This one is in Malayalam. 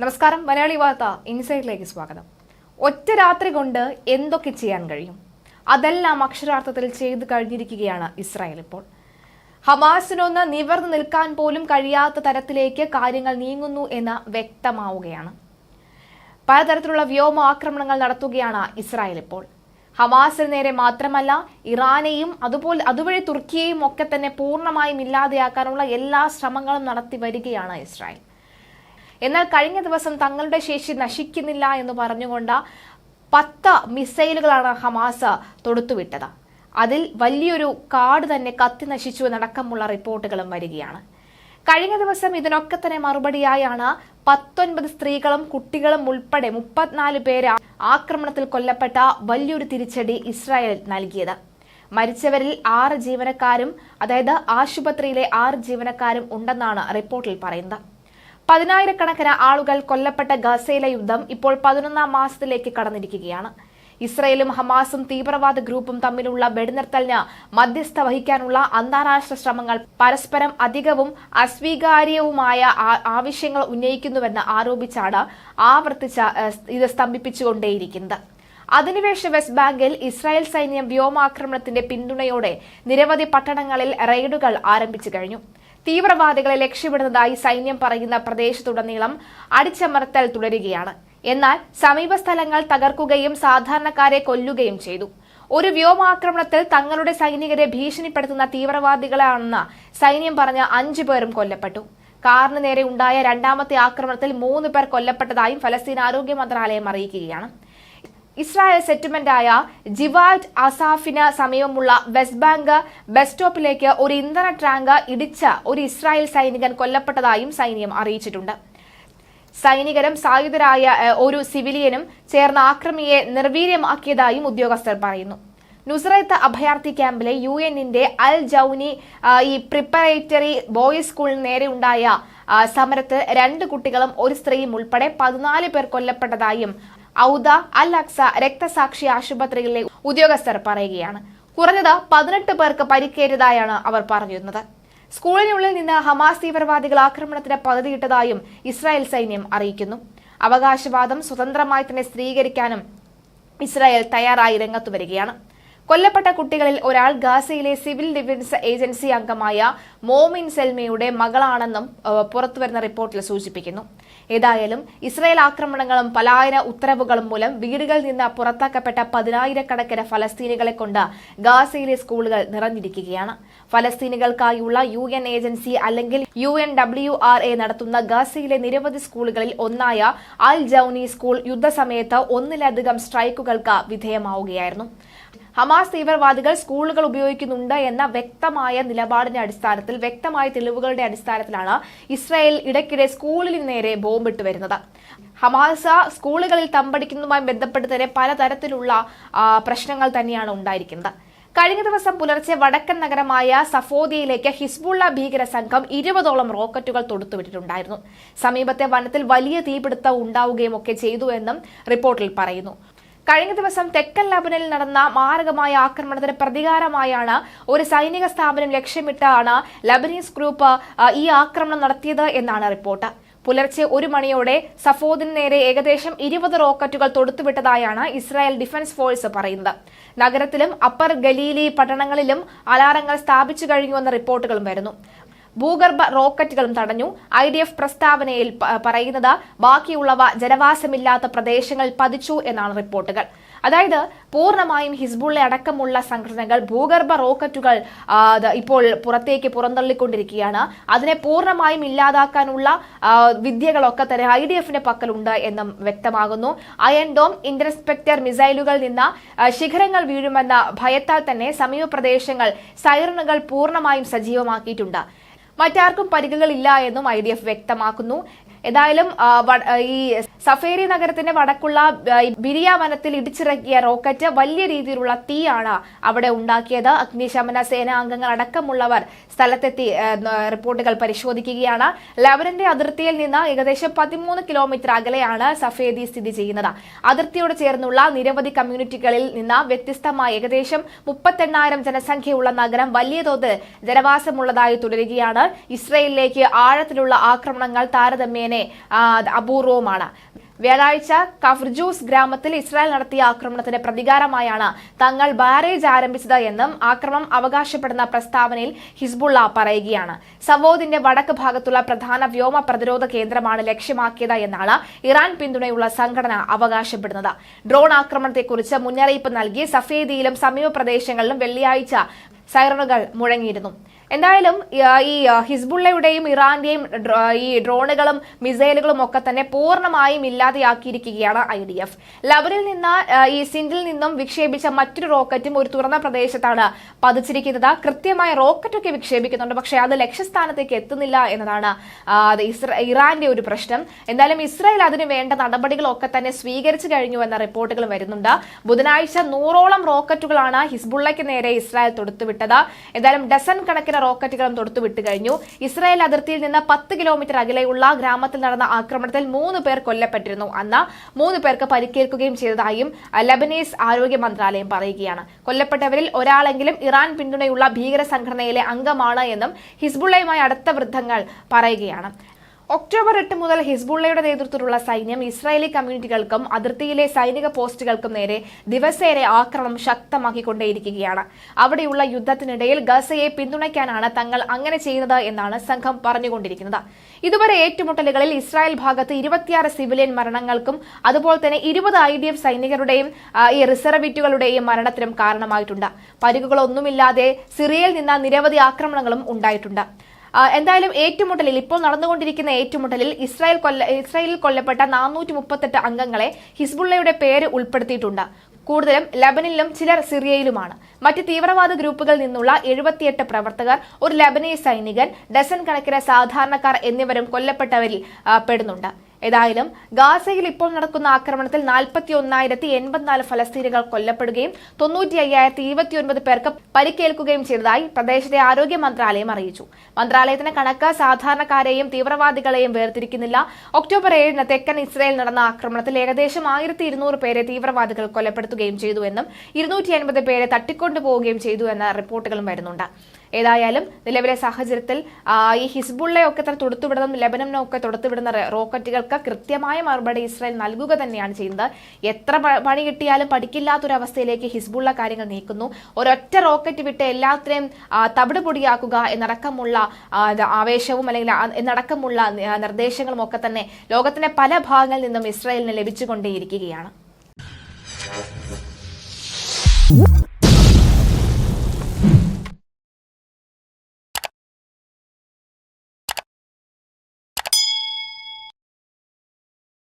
നമസ്കാരം മലയാളി വാർത്ത ഇൻസൈഡിലേക്ക് സ്വാഗതം. ഒറ്റ രാത്രി കൊണ്ട് എന്തൊക്കെ ചെയ്യാൻ കഴിയും? അതെല്ലാം അക്ഷരാർത്ഥത്തിൽ ചെയ്തു കഴിഞ്ഞിരിക്കുകയാണ് ഇസ്രായേൽ ഇപ്പോൾ. ഹമാസിനൊന്ന് നിവർന്നു നിൽക്കാൻ പോലും കഴിയാത്ത തരത്തിലേക്ക് കാര്യങ്ങൾ നീങ്ങുന്നു എന്ന് വ്യക്തമാവുകയാണ്. പലതരത്തിലുള്ള വ്യോമ ആക്രമണങ്ങൾ നടത്തുകയാണ് ഇസ്രായേൽ ഇപ്പോൾ. ഹമാസിന് നേരെ മാത്രമല്ല ഇറാനെയും അതുപോലെ അതുവഴി തുർക്കിയെയും ഒക്കെ തന്നെ പൂർണമായും ഇല്ലാതെയാക്കാനുള്ള എല്ലാ ശ്രമങ്ങളും നടത്തി വരികയാണ് ഇസ്രായേൽ. എന്നാൽ കഴിഞ്ഞ ദിവസം തങ്ങളുടെ ശേഷി നശിക്കുന്നില്ല എന്ന് പറഞ്ഞുകൊണ്ട് പത്ത് മിസൈലുകളാണ് ഹമാസ് തൊടുത്തുവിട്ടത്. അതിൽ വലിയൊരു കാട് തന്നെ കത്തി നശിച്ചു എന്നടക്കമുള്ള റിപ്പോർട്ടുകളും വരികയാണ്. കഴിഞ്ഞ ദിവസം ഇതിനൊക്കെ തന്നെ മറുപടിയായാണ് പത്തൊൻപത് സ്ത്രീകളും കുട്ടികളും ഉൾപ്പെടെ മുപ്പത്തിനാല് പേര് ആക്രമണത്തിൽ കൊല്ലപ്പെട്ട വലിയൊരു തിരിച്ചടി ഇസ്രായേൽ നൽകിയത്. മരിച്ചവരിൽ ആറ് ജീവനക്കാരും അതായത് ആശുപത്രിയിലെ ആറ് ജീവനക്കാരും ഉണ്ടെന്നാണ് റിപ്പോർട്ടിൽ പറയുന്നത്. പതിനായിരക്കണക്കിന് ആളുകൾ കൊല്ലപ്പെട്ട ഗസയിലെ യുദ്ധം ഇപ്പോൾ പതിനൊന്നാം മാസത്തിലേക്ക് കടന്നിരിക്കുകയാണ്. ഇസ്രയേലും ഹമാസും തീവ്രവാദ ഗ്രൂപ്പും തമ്മിലുള്ള വെടിനിർത്തലിന് മധ്യസ്ഥ വഹിക്കാനുള്ള അന്താരാഷ്ട്ര ശ്രമങ്ങൾ പരസ്പരം അധികവും അസ്വീകാര്യവുമായ ആവശ്യങ്ങൾ ഉന്നയിക്കുന്നുവെന്ന് ആരോപിച്ചാണ് ആവർത്തിച്ച ഇത് സ്തംഭിപ്പിച്ചുകൊണ്ടേയിരിക്കുന്നത്. അധിനിവേശ വെസ്റ്റ് ബാങ്കിൽ ഇസ്രായേൽ സൈന്യം വ്യോമാക്രമണത്തിന്റെ പിന്തുണയോടെ നിരവധി പട്ടണങ്ങളിൽ റെയ്ഡുകൾ ആരംഭിച്ചു കഴിഞ്ഞു. തീവ്രവാദികളെ ലക്ഷ്യമിടുന്നതായി സൈന്യം പറയുന്ന പ്രദേശത്തുടനീളം അടിച്ചമർത്തൽ തുടരുകയാണ്. എന്നാൽ സമീപ സ്ഥലങ്ങൾ തകർക്കുകയും സാധാരണക്കാരെ കൊല്ലുകയും ചെയ്തു. ഒരു വ്യോമാക്രമണത്തിൽ തങ്ങളുടെ സൈനികരെ ഭീഷണിപ്പെടുത്തുന്ന തീവ്രവാദികളാണെന്ന് സൈന്യം പറഞ്ഞ അഞ്ചു പേരും കൊല്ലപ്പെട്ടു. കാറിന് നേരെ ഉണ്ടായ രണ്ടാമത്തെ ആക്രമണത്തിൽ മൂന്ന് പേർ കൊല്ലപ്പെട്ടതായും ഫലസ്തീൻ ആരോഗ്യ മന്ത്രാലയം അറിയിക്കുകയാണ്. ഇസ്രായേൽ സെറ്റിൽമെന്റായ ജിവാൽഡ് അസാഫിന് സമീപമുള്ള വെസ്റ്റ് ബാങ്ക് ബസ് സ്റ്റോപ്പിലേക്ക് ഒരു ഇന്ധന ടാങ്ക് ഇടിച്ച ഒരു ഇസ്രായേൽ സൈനികൻ കൊല്ലപ്പെട്ടതായും സൈന്യം അറിയിച്ചിട്ടുണ്ട്. സൈനികരും സായുധരായ ഒരു സിവിലിയനും ചേർന്ന ആക്രമിയെ നിർവീര്യമാക്കിയതായും ഉദ്യോഗസ്ഥർ പറയുന്നു. നുസ്രത്ത് അഭയാർത്ഥി ക്യാമ്പിലെ യു എന്നിന്റെ അൽ ജൌനി ഈ പ്രിപ്പറേറ്ററി ബോയ്സ് സ്കൂളിന് നേരെ ഉണ്ടായ സമരത്ത് രണ്ട് കുട്ടികളും ഒരു സ്ത്രീയും ഉൾപ്പെടെ പതിനാല് പേർ കൊല്ലപ്പെട്ടതായും ഔദ അൽ അക്സ രക്തസാക്ഷി ആശുപത്രികളിലെ ഉദ്യോഗസ്ഥർ പറയുകയാണ്. കുറഞ്ഞത് പതിനെട്ട് പേർക്ക് പരിക്കേറ്റതായാണ് അവർ പറഞ്ഞിരുന്നത്. സ്കൂളിനുള്ളിൽ നിന്ന് ഹമാസ് തീവ്രവാദികൾ ആക്രമണത്തിന് പദ്ധതിയിട്ടതായും ഇസ്രായേൽ സൈന്യം അറിയിക്കുന്നു. അവകാശവാദം സ്വതന്ത്രമായി തന്നെ സ്ഥിരീകരിക്കാനും ഇസ്രായേൽ തയ്യാറായി രംഗത്തു വരികയാണ്. കൊല്ലപ്പെട്ട കുട്ടികളിൽ ഒരാൾ ഗാസയിലെ സിവിൽ ഡിഫൻസ് ഏജൻസി അംഗമായ മോമിൻ സെൽമയുടെ മകളാണെന്നും പുറത്തുവരുന്ന റിപ്പോർട്ടിൽ സൂചിപ്പിക്കുന്നു. ഏതായാലും ഇസ്രായേൽ ആക്രമണങ്ങളും പലായന ഉത്തരവുകളും മൂലം വീടുകളിൽ നിന്ന് പുറത്താക്കപ്പെട്ട പതിനായിരക്കണക്കിന് ഫലസ്തീനികളെ കൊണ്ട് ഗാസയിലെ സ്കൂളുകൾ നിറഞ്ഞിരിക്കുകയാണ്. ഫലസ്തീനികൾക്കായുള്ള യു എൻ ഏജൻസി അല്ലെങ്കിൽ U N W R A നടത്തുന്ന ഗാസയിലെ നിരവധി സ്കൂളുകളിൽ ഒന്നായ അൽ ജൌനി സ്കൂൾ യുദ്ധസമയത്ത് ഒന്നിലധികം സ്ട്രൈക്കുകൾക്ക് വിധേയമാവുകയായിരുന്നു. ഹമാസ് തീവ്രവാദികൾ സ്കൂളുകൾ ഉപയോഗിക്കുന്നുണ്ട് എന്ന വ്യക്തമായ നിലപാടിന്റെ അടിസ്ഥാനത്തിൽ വ്യക്തമായ തെളിവുകളുടെ അടിസ്ഥാനത്തിലാണ് ഇസ്രായേൽ ഇടയ്ക്കിടെ സ്കൂളിന് നേരെ ബോംബിട്ട് വരുന്നത്. ഹമാസ സ്കൂളുകളിൽ തമ്പടിക്കുന്നതുമായി ബന്ധപ്പെട്ട് തന്നെ പലതരത്തിലുള്ള പ്രശ്നങ്ങൾ തന്നെയാണ് ഉണ്ടായിരിക്കുന്നത്. കഴിഞ്ഞ ദിവസം പുലർച്ചെ വടക്കൻ നഗരമായ സഫോദിയയിലേക്ക് ഹിസ്ബുള്ള ഭീകര സംഘം ഇരുപതോളം റോക്കറ്റുകൾ തൊടുത്തുവിട്ടിട്ടുണ്ടായിരുന്നു. സമീപത്തെ വനത്തിൽ വലിയ തീപിടുത്തം ഉണ്ടാവുകയും ഒക്കെ ചെയ്തു എന്നും റിപ്പോർട്ടിൽ പറയുന്നു. കഴിഞ്ഞ ദിവസം തെക്കൻ ലബനനിൽ നടന്ന മാരകമായ ആക്രമണത്തിന് പ്രതികാരമായാണ് ഒരു സൈനിക സ്ഥാപനം ലക്ഷ്യമിട്ടാണ് ലബനീസ് ഗ്രൂപ്പ് ഈ ആക്രമണം നടത്തിയത് എന്നാണ് റിപ്പോർട്ട്. പുലർച്ചെ ഒരു മണിയോടെ സഫോദിന് നേരെ ഏകദേശം ഇരുപത് റോക്കറ്റുകൾ തൊടുത്തുവിട്ടതായാണ് ഇസ്രായേൽ ഡിഫൻസ് ഫോഴ്സ് പറയുന്നത്. നഗരത്തിലും അപ്പർ ഗലീലി പട്ടണങ്ങളിലും അലാറങ്ങൾ സ്ഥാപിച്ചു കഴിഞ്ഞുവെന്ന റിപ്പോർട്ടുകളും വരുന്നു. ഭൂഗർഭ റോക്കറ്റുകളും തടഞ്ഞു. ഐ ഡി എഫ് പ്രസ്താവനയിൽ പറയുന്നത് ബാക്കിയുള്ളവ ജനവാസമില്ലാത്ത പ്രദേശങ്ങൾ പതിച്ചു എന്നാണ് റിപ്പോർട്ടുകൾ. അതായത് പൂർണമായും ഹിസ്ബുള്ള അടക്കമുള്ള സംഘടനകൾ ഭൂഗർഭ റോക്കറ്റുകൾ ഇപ്പോൾ പുറത്തേക്ക് പുറന്തള്ളിക്കൊണ്ടിരിക്കുകയാണ്. അതിനെ പൂർണമായും ഇല്ലാതാക്കാനുള്ള വിദ്യകളൊക്കെ തന്നെ ഐ ഡി എഫിന്റെ പക്കലുണ്ട് എന്നും വ്യക്തമാകുന്നു. അയൺ ഡോം ഇന്റർസ്പെക്ടർ മിസൈലുകളിൽ നിന്ന് ശിഖരങ്ങൾ വീഴുമെന്ന ഭയത്താൽ തന്നെ സമീപ പ്രദേശങ്ങൾ സൈറണുകൾ പൂർണമായും സജീവമാക്കിയിട്ടുണ്ട്. മറ്റാർക്കും പരിക്കുകളില്ല എന്നും ഐ ഡി എഫ് വ്യക്തമാക്കുന്നു. ഏതായാലും ഈ സഫേരി നഗരത്തിന്റെ വടക്കുള്ള ബിരിയ വനത്തിൽ ഇടിച്ചിറക്കിയ റോക്കറ്റ് വലിയ രീതിയിലുള്ള തീയാണ് അവിടെ ഉണ്ടാക്കിയത്. അഗ്നിശമന സേന അംഗങ്ങൾ അടക്കമുള്ളവർ സ്ഥലത്തെത്തി റിപ്പോർട്ടുകൾ പരിശോധിക്കുകയാണ്. ലവനന്റെ അതിർത്തിയിൽ നിന്ന് ഏകദേശം പതിമൂന്ന് കിലോമീറ്റർ അകലെയാണ് സഫേദി സ്ഥിതി ചെയ്യുന്നത്. അതിർത്തിയോട് ചേർന്നുള്ള നിരവധി കമ്മ്യൂണിറ്റികളിൽ നിന്ന് വ്യത്യസ്തമായ ഏകദേശം മുപ്പത്തെണ്ണായിരം ജനസംഖ്യയുള്ള നഗരം വലിയ തോതിൽ ജനവാസമുള്ളതായി തുടരുകയാണ്. ഇസ്രയേലിലേക്ക് ആഴത്തിലുള്ള ആക്രമണങ്ങൾ താരതമ്യേനെ ആ, അപൂർവവുമാണ്. വ്യാഴാഴ്ച കഫർജൂസ് ഗ്രാമത്തിൽ ഇസ്രായേൽ നടത്തിയ ആക്രമണത്തിന് പ്രതികാരമായാണ് തങ്ങൾ ബാരേജ് ആരംഭിച്ചത് എന്നും ആക്രമണം അവകാശപ്പെടുന്ന പ്രസ്താവനയിൽ ഹിസ്ബുള്ള പറയുകയാണ്. സവോദിന്റെ വടക്ക് ഭാഗത്തുള്ള പ്രധാന വ്യോമ പ്രതിരോധ കേന്ദ്രമാണ് ലക്ഷ്യമാക്കിയത് എന്നാണ് ഇറാൻ പിന്തുണയുള്ള സംഘടന അവകാശപ്പെടുന്നത്. ഡ്രോൺ ആക്രമണത്തെക്കുറിച്ച് മുന്നറിയിപ്പ് നൽകി സഫേദിയിലും സമീപ പ്രദേശങ്ങളിലും വെള്ളിയാഴ്ച സൈറണുകൾ മുഴങ്ങിയിരുന്നു. എന്തായാലും ഈ ഹിസ്ബുള്ളയുടെയും ഇറാന്റെയും ഈ ഡ്രോണുകളും മിസൈലുകളും ഒക്കെ തന്നെ പൂർണമായും ഇല്ലാതെയാക്കിയിരിക്കുകയാണ് ഐ ഡി എഫ്. ലബനിൽ നിന്ന് ഈ സിൻഡിൽ നിന്നും വിക്ഷേപിച്ച മറ്റൊരു റോക്കറ്റും ഒരു തുറന്ന പ്രദേശത്താണ് പതിച്ചിരിക്കുന്നത്. കൃത്യമായ റോക്കറ്റൊക്കെ വിക്ഷേപിക്കുന്നുണ്ട് പക്ഷേ അത് ലക്ഷ്യസ്ഥാനത്തേക്ക് എത്തുന്നില്ല എന്നതാണ് ഇറാന്റെ ഒരു പ്രശ്നം. എന്തായാലും ഇസ്രായേൽ അതിന് വേണ്ട നടപടികളൊക്കെ തന്നെ സ്വീകരിച്ചു കഴിഞ്ഞു എന്ന റിപ്പോർട്ടുകൾ വരുന്നുണ്ട്. ബുധനാഴ്ച നൂറോളം റോക്കറ്റുകളാണ് ഹിസ്ബുള്ളയ്ക്ക് നേരെ ഇസ്രായേൽ തൊടുത്തുവിട്ടത്. എന്തായാലും ഡസൺ കണക്കിന് റോക്കറ്റുകളും തൊടുത്തുവിട്ട് കഴിഞ്ഞു. ഇസ്രായേൽ അതിർത്തിയിൽ നിന്ന് പത്ത് കിലോമീറ്റർ അകലെയുള്ള ഗ്രാമത്തിൽ നടന്ന ആക്രമണത്തിൽ മൂന്ന് പേർ കൊല്ലപ്പെട്ടിരുന്നു. അന്ന് മൂന്ന് പേർക്ക് പരിക്കേൽക്കുകയും ചെയ്തതായും ലബനീസ് ആരോഗ്യ മന്ത്രാലയം പറയുകയാണ്. കൊല്ലപ്പെട്ടവരിൽ ഒരാളെങ്കിലും ഇറാൻ പിന്തുണയുള്ള ഭീകര സംഘടനയിലെ അംഗമാണ് എന്നും ഹിസ്ബുള്ളയുമായി അടുത്ത വൃദ്ധങ്ങൾ പറയുകയാണ്. ഒക്ടോബർ എട്ട് മുതൽ ഹിസ്ബുള്ളയുടെ നേതൃത്വത്തിലുള്ള സൈന്യം ഇസ്രായേലി കമ്മ്യൂണിറ്റികൾക്കും അതിർത്തിയിലെ സൈനിക പോസ്റ്റുകൾക്കും നേരെ ദിവസേന ആക്രമണം ശക്തമാക്കിക്കൊണ്ടേയിരിക്കുകയാണ്. അവിടെയുള്ള യുദ്ധത്തിനിടയിൽ ഗസയെ പിന്തുണയ്ക്കാനാണ് തങ്ങൾ അങ്ങനെ ചെയ്യുന്നത് എന്നാണ് സംഘം പറഞ്ഞുകൊണ്ടിരിക്കുന്നത്. ഇതുവരെ ഏറ്റുമുട്ടലുകളിൽ ഇസ്രായേൽ ഭാഗത്ത് ഇരുപത്തിയാറ് സിവിലിയൻ മരണങ്ങൾക്കും അതുപോലെ തന്നെ ഇരുപത് ഐ ഡി എഫ് സൈനികരുടെയും ഈ റിസർവിറ്റുകളുടെയും മരണത്തിനും കാരണമായിട്ടുണ്ട്. പരിക്കുകളൊന്നുമില്ലാതെ സിറിയയിൽ നിന്ന് നിരവധി ആക്രമണങ്ങളും ഉണ്ടായിട്ടുണ്ട്. എന്തായാലും ഏറ്റുമുട്ടലിൽ ഇപ്പോൾ നടന്നുകൊണ്ടിരിക്കുന്ന ഏറ്റുമുട്ടലിൽ ഇസ്രായേൽ കൊല്ല ഇസ്രായേലിൽ കൊല്ലപ്പെട്ട നാനൂറ്റി മുപ്പത്തെട്ട് അംഗങ്ങളെ ഹിസ്ബുള്ളയുടെ പേര് ഉൾപ്പെടുത്തിയിട്ടുണ്ട്. കൂടുതലും ലബനിലും ചിലർ സിറിയയിലുമാണ്. മറ്റ് തീവ്രവാദ ഗ്രൂപ്പുകളിൽ നിന്നുള്ള എഴുപത്തിയെട്ട് പ്രവർത്തകർ ഒരു ലബനീസ് സൈനികൻ ഡസൻ കണക്കിന് സാധാരണക്കാർ എന്നിവരും കൊല്ലപ്പെട്ടവരിൽ പെടുന്നുണ്ട്. ഏതായാലും ഗാസയിൽ ഇപ്പോൾ നടക്കുന്ന ആക്രമണത്തിൽ നാൽപ്പത്തി ഒന്നായിരത്തി എൺപത്തിനാല് ഫലസ്തീനുകൾ കൊല്ലപ്പെടുകയും തൊണ്ണൂറ്റി അയ്യായിരത്തി ഇരുപത്തിയൊൻപത് പേർക്ക് പരിക്കേൽക്കുകയും ചെയ്തതായി പ്രദേശത്തെ ആരോഗ്യ മന്ത്രാലയം അറിയിച്ചു. മന്ത്രാലയത്തിന്റെ കണക്ക് സാധാരണക്കാരെയും തീവ്രവാദികളെയും വേർതിരിക്കുന്നില്ല. ഒക്ടോബർ ഏഴിന് തെക്കൻ ഇസ്രയേൽ നടന്ന ആക്രമണത്തിൽ ഏകദേശം ആയിരത്തി ഇരുന്നൂറ് പേരെ തീവ്രവാദികൾ കൊലപ്പെടുത്തുകയും ചെയ്തുവെന്നും ഇരുന്നൂറ്റി അൻപത് പേരെ തട്ടിക്കൊണ്ടുപോവുകയും ചെയ്തു എന്ന റിപ്പോർട്ടുകളും വരുന്നുണ്ട്. ഏതായാലും നിലവിലെ സാഹചര്യത്തിൽ ഈ ഹിസ്ബുള്ളയൊക്കെ തന്നെ തൊടുത്തുവിടുന്നതും ലബനമിനൊക്കെ തൊടുത്തുവിടുന്ന റോക്കറ്റുകൾക്ക് കൃത്യമായ മറുപടി ഇസ്രായേൽ നൽകുക തന്നെയാണ് ചെയ്യുന്നത്. എത്ര പണി കിട്ടിയാലും പഠിക്കില്ലാത്തൊരവസ്ഥയിലേക്ക് ഹിസ്ബുള്ള കാര്യങ്ങൾ നീക്കുന്നു. ഒരൊറ്റ റോക്കറ്റ് വിട്ട് എല്ലാത്തിനെയും തവിട് പൊടിയാക്കുക എന്നടക്കമുള്ള ആവേശവും അല്ലെങ്കിൽ എന്നടക്കമുള്ള നിർദ്ദേശങ്ങളും ഒക്കെ തന്നെ ലോകത്തിന്റെ പല ഭാഗങ്ങളിൽ നിന്നും ഇസ്രായേലിന് ലഭിച്ചുകൊണ്ടേയിരിക്കുകയാണ്.